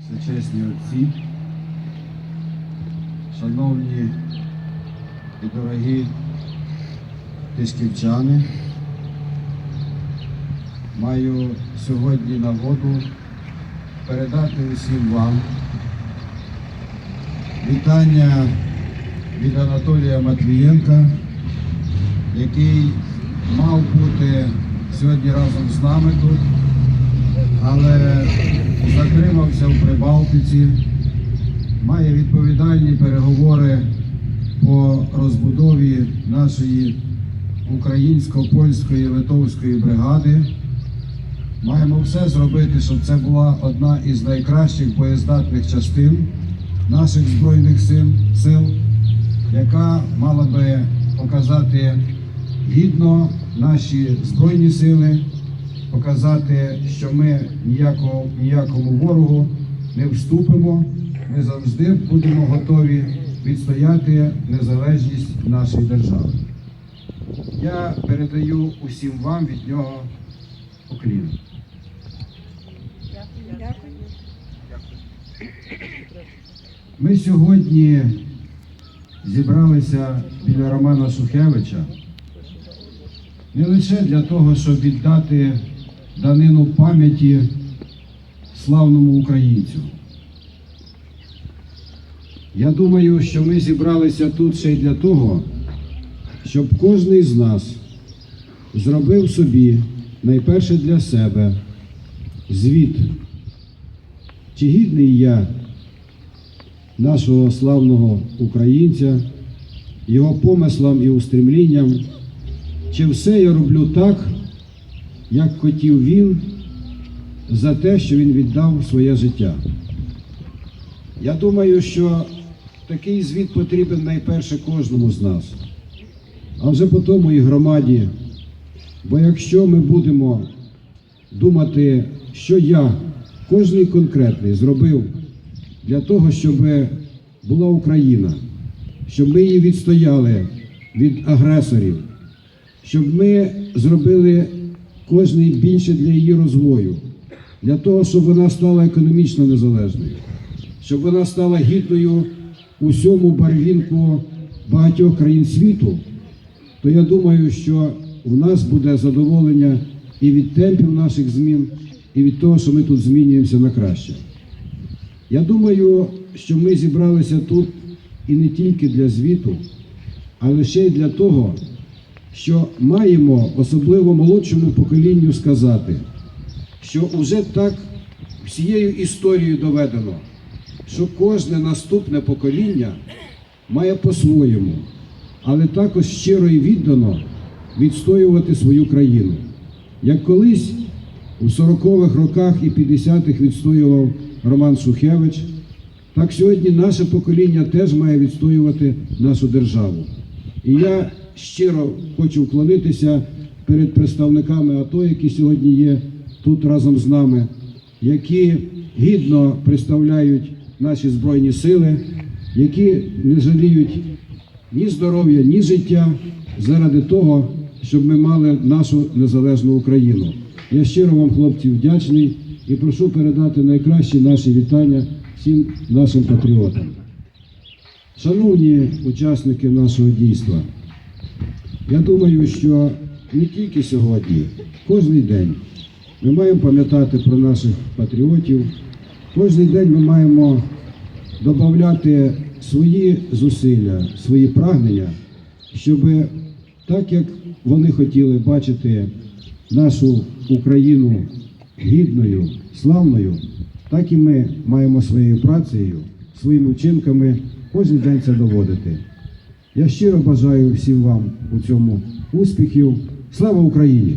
Всечесні отці, шановні і дорогі тишківчани, маю сьогодні нагоду передати усім вам вітання від Анатолія Матвієнка, який мав бути сьогодні разом з нами тут, але затримався в Прибалтиці, має відповідальні переговори по розбудові нашої українсько-польської литовської бригади. Маємо все зробити, щоб це була одна із найкращих боєздатних частин наших Збройних сил яка мала би показати гідно наші Збройні сили, показати, що ми ніякого, ніякому ворогу не вступимо. Ми завжди будемо готові відстояти незалежність нашої держави. Я передаю усім вам від нього поклін. Ми сьогодні зібралися біля Романа Шухевича не лише для того, щоб віддати данину пам'яті славному українцю. Я думаю, що ми зібралися тут ще й для того, щоб кожен з нас зробив собі найперше для себе звіт, чи гідний я нашого славного українця, його помислам і устремлінням, чи все я роблю так, як хотів він, за те, що він віддав своє життя. Я думаю, що такий звіт потрібен найперше кожному з нас, а вже по тому і громаді. Бо якщо ми будемо думати, що я, кожний конкретний, зробив для того, щоб була Україна, щоб ми її відстояли від агресорів, щоб ми зробили кожний більше для її розвою, для того, щоб вона стала економічно незалежною, щоб вона стала гідною у всьому барвінку багатьох країн світу, то я думаю, що в нас буде задоволення і від темпів наших змін, і від того, що ми тут змінюємося на краще. Я думаю, що ми зібралися тут і не тільки для звіту, але ще й для того, що маємо особливо молодшому поколінню сказати, що вже так всією історією доведено, що кожне наступне покоління має по-своєму, але також щиро і віддано відстоювати свою країну. Як колись у 40-х роках і 50-х відстоював Роман Шухевич, так сьогодні наше покоління теж має відстоювати нашу державу. І я щиро хочу вклонитися перед представниками АТО, які сьогодні є тут разом з нами, які гідно представляють наші Збройні сили, які не жаліють ні здоров'я, ні життя заради того, щоб ми мали нашу незалежну Україну. Я щиро вам, хлопці, вдячний і прошу передати найкращі наші вітання всім нашим патріотам. Шановні учасники нашого дійства, я думаю, що не тільки сьогодні, кожен день ми маємо пам'ятати про наших патріотів, кожен день ми маємо додати свої зусилля, свої прагнення, щоб так як вони хотіли бачити нашу Україну гідною, славною, так і ми маємо своєю працею, своїми вчинками кожен день це доводити. Я щиро бажаю всім вам у цьому успіхів. Слава Україні!